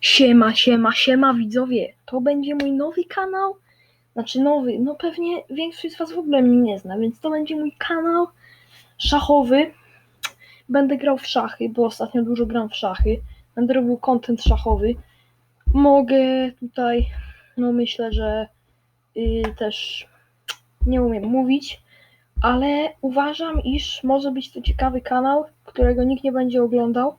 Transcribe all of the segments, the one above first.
Siema, siema, siema widzowie. To będzie mój nowy kanał. Znaczy nowy, no pewnie większość z was w ogóle mnie nie zna, więc to będzie mój kanał szachowy. Będę grał w szachy, bo ostatnio dużo gram w szachy. Będę robił content szachowy. Mogę tutaj, no myślę, że y, też nie umiem mówić, ale uważam, iż może być to ciekawy kanał, którego nikt nie będzie oglądał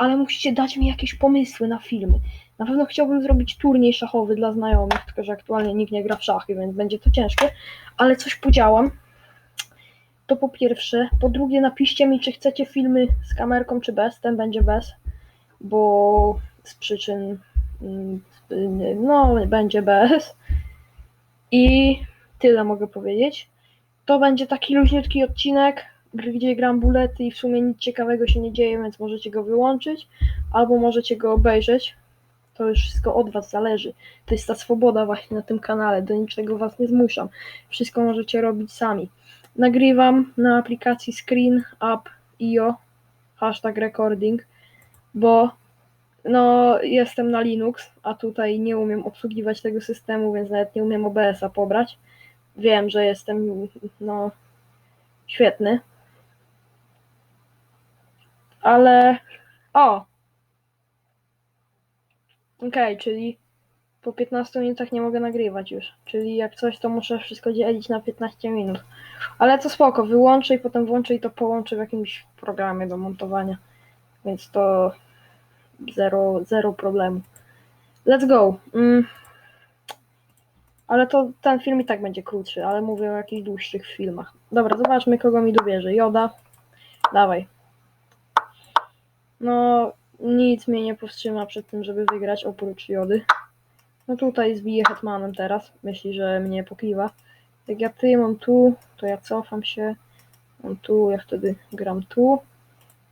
ale musicie dać mi jakieś pomysły na filmy. Na pewno chciałbym zrobić turniej szachowy dla znajomych, tylko że aktualnie nikt nie gra w szachy, więc będzie to ciężkie, ale coś podziałam. To po pierwsze. Po drugie, napiszcie mi, czy chcecie filmy z kamerką, czy bez. Ten będzie bez, bo z przyczyn, mm, no, będzie bez. I tyle mogę powiedzieć. To będzie taki luźniutki odcinek, gdzie gram bulety i w sumie nic ciekawego się nie dzieje, więc możecie go wyłączyć, albo możecie go obejrzeć. To już wszystko od Was zależy. To jest ta swoboda właśnie na tym kanale, do niczego Was nie zmuszam. Wszystko możecie robić sami. Nagrywam na aplikacji Screen Up IO, hashtag recording, bo no jestem na Linux, a tutaj nie umiem obsługiwać tego systemu, więc nawet nie umiem OBS-a pobrać. Wiem, że jestem no świetny, ale. O! Okej, czyli po 15 minutach nie mogę nagrywać już. Czyli jak coś, to muszę wszystko dzielić na 15 minut. Ale to spoko, wyłączę i potem włączę i to połączę w jakimś programie do montowania. Więc to zero, zero problemu. Let's go. Mm. Ale to ten film i tak będzie krótszy, ale mówię o jakichś dłuższych filmach. Dobra, zobaczmy kogo mi dobierze. Joda. Dawaj. No, nic mnie nie powstrzyma przed tym, żeby wygrać oprócz Jody. No tutaj zbiję hetmanem teraz. Myśli, że mnie pokliwa. Jak ja ty mam tu, to ja cofam się. Mam tu, ja wtedy gram tu.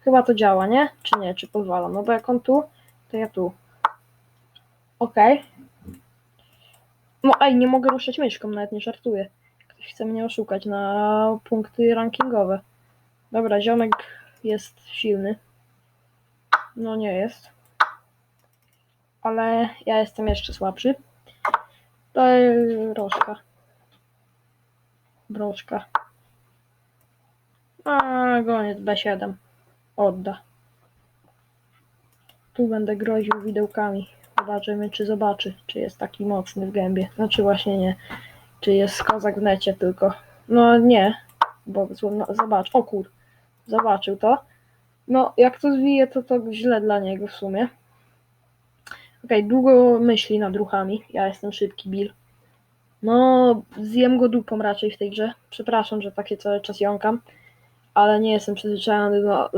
Chyba to działa, nie? Czy nie? Czy pozwalam? No bo jak on tu, to ja tu. Okej. No ej, nie mogę ruszać myszką, nawet nie żartuję. Ktoś chce mnie oszukać na punkty rankingowe. Dobra, ziomek jest silny. No nie jest. Ale ja jestem jeszcze słabszy. To rożka. Broczka. A, goniec B7. Odda. Tu będę groził widełkami. Zobaczymy, czy zobaczy, czy jest taki mocny w gębie. Znaczy właśnie nie. Czy jest kozak w necie tylko. No nie, bo no, zobacz. O kur. Zobaczył to. No, jak to zwiję, to to źle dla niego w sumie. Okej, okay, długo myśli nad ruchami. Ja jestem szybki, Bill. No, zjem go dupą raczej w tej grze. Przepraszam, że takie cały czas jąkam, ale nie jestem przyzwyczajony do,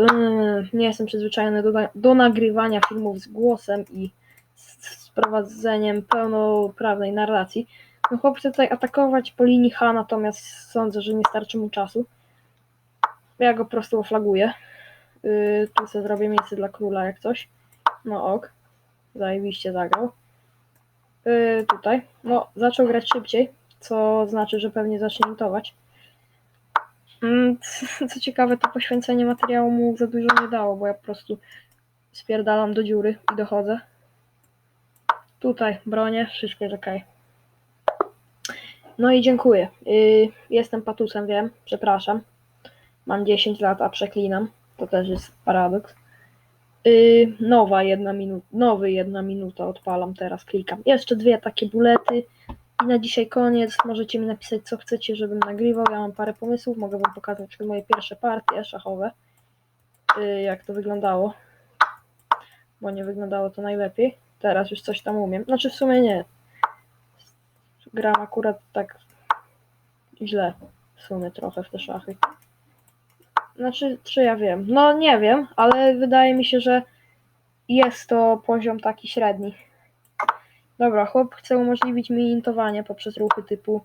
nie jestem przyzwyczajony do, do nagrywania filmów z głosem i z, prowadzeniem pełnoprawnej narracji. No chłop chce tutaj atakować po linii H, natomiast sądzę, że nie starczy mu czasu. Ja go po prostu oflaguję. Yy, tu sobie zrobię miejsce dla króla jak coś. No ok. Zajebiście zagrał. Yy, tutaj. No, zaczął grać szybciej, co znaczy, że pewnie zacznie lutować. Yy, co ciekawe, to poświęcenie materiału mu za dużo nie dało, bo ja po prostu spierdalam do dziury i dochodzę. Tutaj bronię, wszystko jest ok. No i dziękuję. Yy, jestem patusem, wiem, przepraszam. Mam 10 lat, a przeklinam. To też jest paradoks. Yy, nowa jedna minuta, nowy jedna minuta odpalam teraz, klikam. Jeszcze dwie takie bulety i na dzisiaj koniec. Możecie mi napisać co chcecie, żebym nagrywał. Ja mam parę pomysłów, mogę wam pokazać moje pierwsze partie szachowe. Yy, jak to wyglądało. Bo nie wyglądało to najlepiej. Teraz już coś tam umiem. Znaczy w sumie nie. Gram akurat tak źle w sumie trochę w te szachy. Znaczy, czy ja wiem? No nie wiem, ale wydaje mi się, że jest to poziom taki średni. Dobra, chłop chce umożliwić mi intowanie poprzez ruchy typu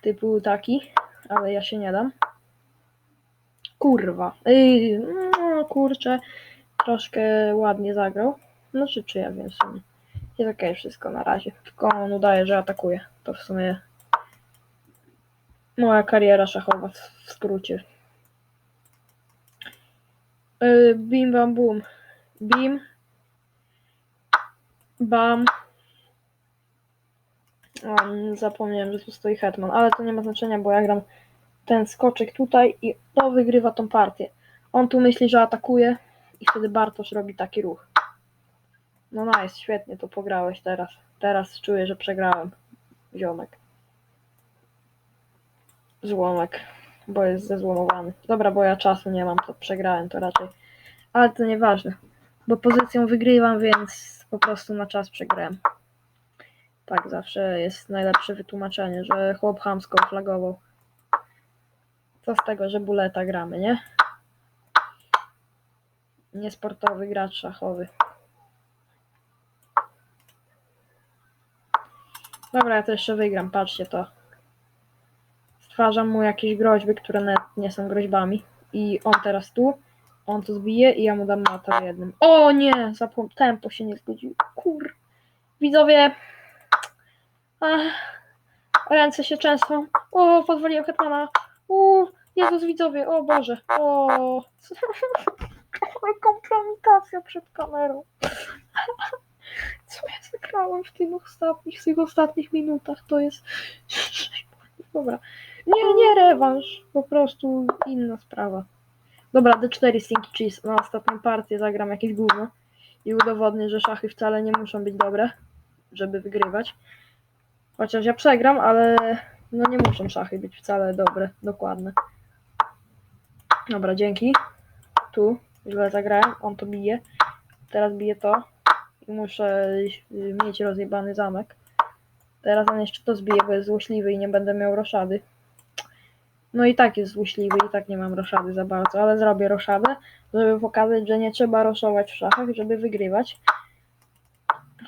typu taki, ale ja się nie dam. Kurwa. No kurczę, troszkę ładnie zagrał. No czy, czy ja wiem w sumie. Jest okej okay, wszystko na razie. Tylko on udaje, że atakuje. To w sumie moja kariera szachowa w skrócie. Bim bam bum. Bim. Bam. O, zapomniałem, że tu stoi hetman, ale to nie ma znaczenia, bo ja gram ten skoczek tutaj i to wygrywa tą partię. On tu myśli, że atakuje i wtedy Bartosz robi taki ruch. No nice, świetnie to pograłeś teraz. Teraz czuję, że przegrałem. Ziomek. Złomek, bo jest zezłomowany. Dobra, bo ja czasu nie mam, to przegrałem to raczej. Ale to nieważne, bo pozycją wygrywam, więc po prostu na czas przegrałem. Tak, zawsze jest najlepsze wytłumaczenie, że chłop chamsko flagował. Co z tego, że buleta gramy, nie? Niesportowy gracz szachowy. Dobra, ja to jeszcze wygram, patrzcie to. Stwarzam mu jakieś groźby, które nawet nie są groźbami. I on teraz tu, on to zbije i ja mu dam mata w jednym. O nie, zapom tempo się nie zgodziło. Kur. Widzowie. Ach, ręce się często. O, pozwoliłem hetmana. U, Jezus widzowie, o Boże. O. Kompromitacja przed kamerą. Co ja zagrałem w tych ostatnich, w tych ostatnich minutach? To jest. Dobra. Nie, nie rewanż. Po prostu inna sprawa. Dobra, D4 Stinky Cheese. Na ostatnią partię zagram jakieś gówno. I udowodnię, że szachy wcale nie muszą być dobre, żeby wygrywać. Chociaż ja przegram, ale no nie muszą szachy być wcale dobre, dokładne. Dobra, dzięki. Tu źle zagrałem, on to bije. Teraz bije to. I muszę y, mieć rozjebany zamek. Teraz on jeszcze to zbije, bo jest złośliwy i nie będę miał roszady. No i tak jest złośliwy i tak nie mam roszady za bardzo, ale zrobię roszadę, żeby pokazać, że nie trzeba roszować w szachach, żeby wygrywać.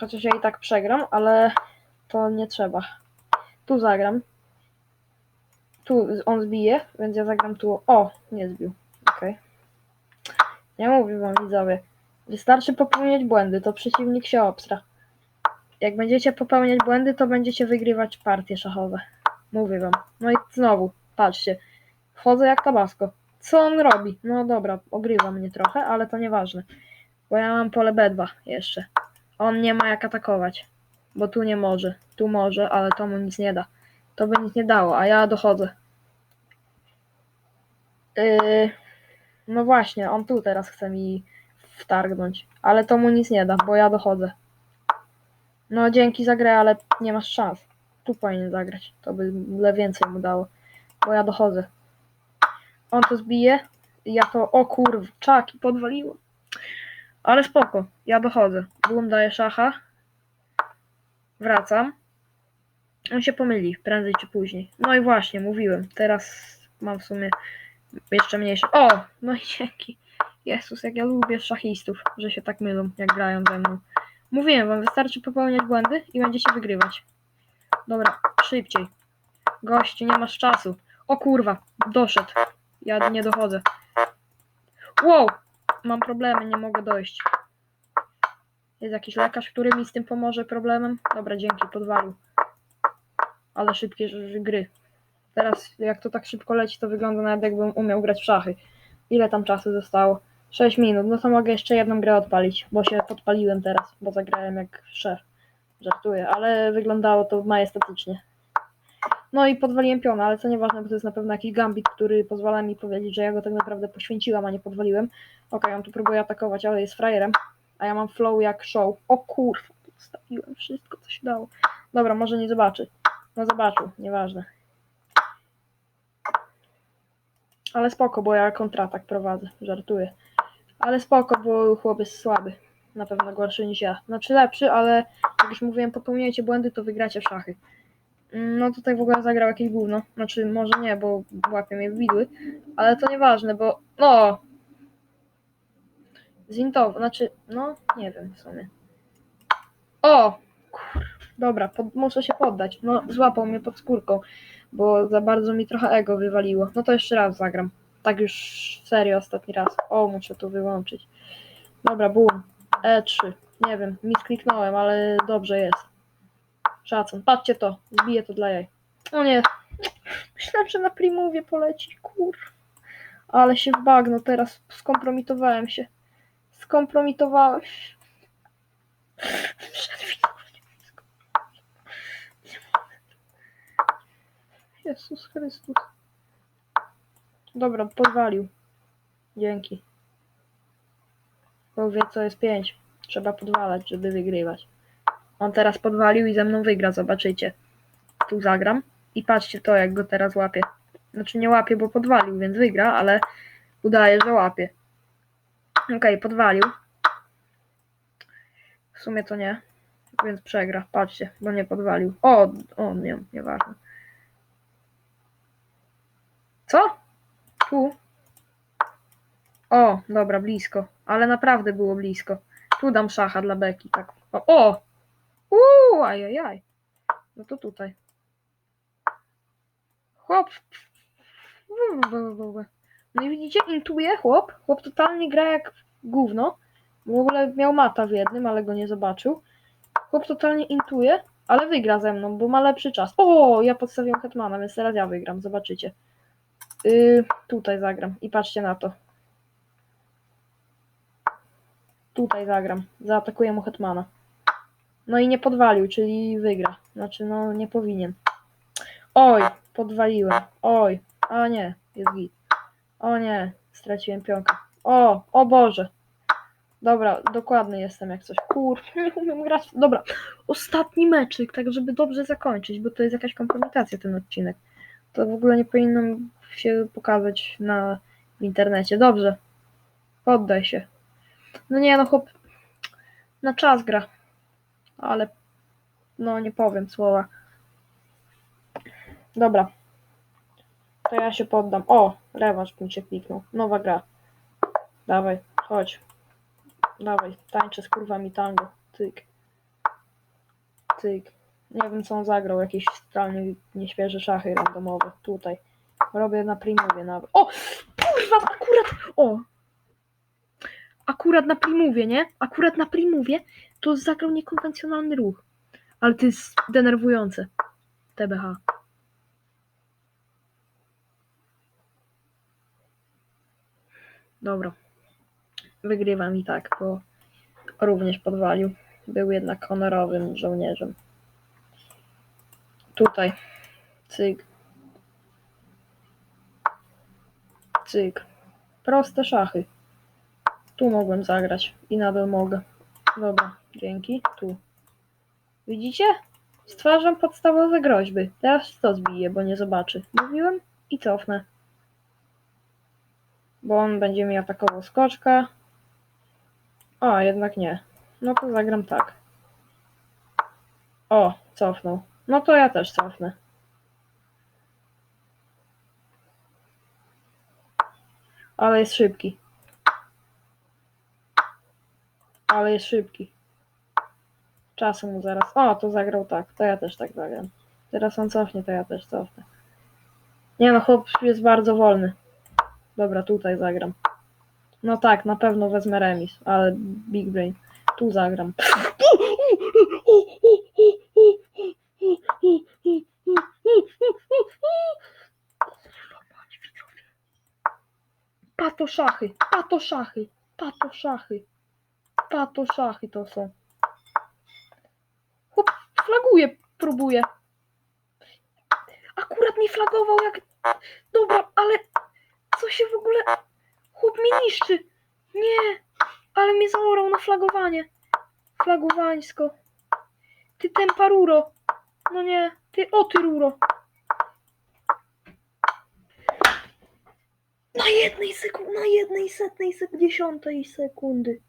Chociaż ja i tak przegram, ale to nie trzeba. Tu zagram. Tu on zbije, więc ja zagram tu. O, nie zbił. Okej. Nie mówię wam widzowie. Wystarczy popełniać błędy, to przeciwnik się obstra. Jak będziecie popełniać błędy, to będziecie wygrywać partie szachowe. Mówię wam. No i znowu, patrzcie. Wchodzę jak tabasko. Co on robi? No dobra, ogrywa mnie trochę, ale to nieważne. Bo ja mam pole B2 jeszcze. On nie ma jak atakować. Bo tu nie może. Tu może, ale to mu nic nie da. To by nic nie dało, a ja dochodzę. Yy, no właśnie, on tu teraz chce mi wtargnąć. Ale to mu nic nie da, bo ja dochodzę. No dzięki za grę, ale nie masz szans. Tu powinien zagrać. To by więcej mu dało. Bo ja dochodzę. On to zbije. Ja to. O kurw, czaki podwaliło. Ale spoko. Ja dochodzę. Boom daje szacha. Wracam. On się pomyli, prędzej czy później. No i właśnie, mówiłem. Teraz mam w sumie jeszcze mniejsze. O! No i dzięki. Jezus, jak ja lubię szachistów, że się tak mylą, jak grają ze mną. Mówiłem wam, wystarczy popełniać błędy i będziecie wygrywać. Dobra, szybciej. Gościu, nie masz czasu. O kurwa, doszedł. Ja nie dochodzę. Wow! Mam problemy, nie mogę dojść. Jest jakiś lekarz, który mi z tym pomoże problemem? Dobra, dzięki, podwalił. Ale szybkie gry. Teraz, jak to tak szybko leci, to wygląda nawet jakbym umiał grać w szachy. Ile tam czasu zostało? 6 minut. No to mogę jeszcze jedną grę odpalić, bo się podpaliłem teraz, bo zagrałem jak szef. Żartuję, ale wyglądało to majestatycznie. No i podwaliłem piona, ale co nieważne, bo to jest na pewno jakiś gambit, który pozwala mi powiedzieć, że ja go tak naprawdę poświęciłam, a nie podwaliłem. Okej, on tu próbuje atakować, ale jest frajerem, a ja mam flow jak show. O kurwa, podstawiłem wszystko, co się dało. Dobra, może nie zobaczy. No zobaczył, nieważne. Ale spoko, bo ja kontratak prowadzę, żartuję. Ale spoko, bo chłop jest słaby. Na pewno gorszy niż ja. Znaczy lepszy, ale jak już mówiłem, popełniajcie błędy, to wygracie w szachy. Mm, No tutaj w ogóle zagrał jakieś gówno. Znaczy może nie, bo łapie mnie widły, ale to nieważne, bo no Zintowo, znaczy no nie wiem w sumie. O! Kur... Dobra, pod, muszę się poddać. No złapał mnie pod skórką, bo za bardzo mi trochę ego wywaliło. No to jeszcze raz zagram. Tak już serio ostatni raz. O, muszę to wyłączyć. Dobra, boom. E3. Nie wiem, mi kliknąłem, ale dobrze jest. Szacun, patrzcie to, zbiję to dla jaj. O nie, myślałem, że na primowie poleci, kur... Ale się w bagno teraz, skompromitowałem się. Skompromitowałeś. Jezus Chrystus. Dobra, podwalił. Dzięki. Bo wie co jest pięć? Trzeba podwalać, żeby wygrywać. On teraz podwalił i ze mną wygra, zobaczycie. Tu zagram. I patrzcie to, jak go teraz łapie. Znaczy nie łapie, bo podwalił, więc wygra, ale udaje, że łapie. Okej, podwalił. W sumie to nie. Więc przegra. Patrzcie, bo nie podwalił. O, o nie, nieważne. Co? Tu. O, dobra, blisko. Ale naprawdę było blisko. Tu dam szacha dla Beki, tak. O! o! Uuu, ajajaj. No to tutaj. Chłop. No i widzicie, intuje chłop. Chłop totalnie gra jak gówno. W ogóle miał mata w jednym, ale go nie zobaczył. Chłop totalnie intuje, ale wygra ze mną, bo ma lepszy czas. O, ja podstawiam Hetmana, więc teraz ja wygram, zobaczycie. Yy, tutaj zagram i patrzcie na to. Tutaj zagram. Zaatakuję mu Hetmana. No i nie podwalił, czyli wygra. Znaczy, no nie powinien. Oj, podwaliłem. Oj, a nie, jest git. O nie, straciłem pionkę. O, o Boże. Dobra, dokładny jestem jak coś. Kur, nie umiem grać. Dobra, ostatni meczyk, tak żeby dobrze zakończyć, bo to jest jakaś kompromitacja ten odcinek. To w ogóle nie powinno się pokazać na w internecie. Dobrze. Poddaj się. No nie, no chłop na czas gra. Ale no nie powiem słowa. Dobra. To ja się poddam. O, rewanż mi się kliknął. Nowa gra. Dawaj, chodź. Dawaj, tańczę z kurwami tango. Tyk. Tyk. Nie wiem co on zagrał, jakieś totalnie nieświeże szachy randomowe. Tutaj. Robię na primowie nawet. O! Kurwa, akurat! O! Akurat na primowie, nie? Akurat na primowie to zagrał niekonwencjonalny ruch. Ale to jest denerwujące. TBH. Dobra. Wygrywam i tak, bo również podwalił. Był jednak honorowym żołnierzem. Tutaj. Cyk. Cyk. Proste szachy. Tu mogłem zagrać i nadal mogę. Dobra, dzięki. Tu. Widzicie? Stwarzam podstawowe groźby. Teraz to zbiję, bo nie zobaczy. Mówiłem i cofnę. Bo on będzie mi atakował skoczka. O, jednak nie. No to zagram tak. O, cofnął. No to ja też cofnę. Ale jest szybki. Ale jest szybki. Czasu mu zaraz. O, to zagrał tak. To ja też tak zagram. Teraz on cofnie, to ja też cofnę. Nie no, chłop jest bardzo wolny. Dobra, tutaj zagram. No tak, na pewno wezmę remis, ale Big Brain. Tu zagram. Pato szachy, pato szachy, pato szachy, pato szachy to są. Chłop flaguje, próbuje. Akurat mi flagował jak... Dobra, ale co się w ogóle... Chłop mi niszczy. Nie, ale mnie zaorał na flagowanie. Flagowańsko. Ty tempa ruro. No nie, ty o ty ruro. Na jednej sekundzie, na jednej setnej sek dziesiątej sekundy.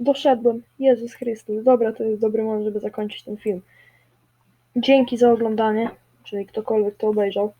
Doszedłem. Jezus Chrystus. Dobra, to jest dobry moment, żeby zakończyć ten film. Dzięki za oglądanie, czyli ktokolwiek to obejrzał.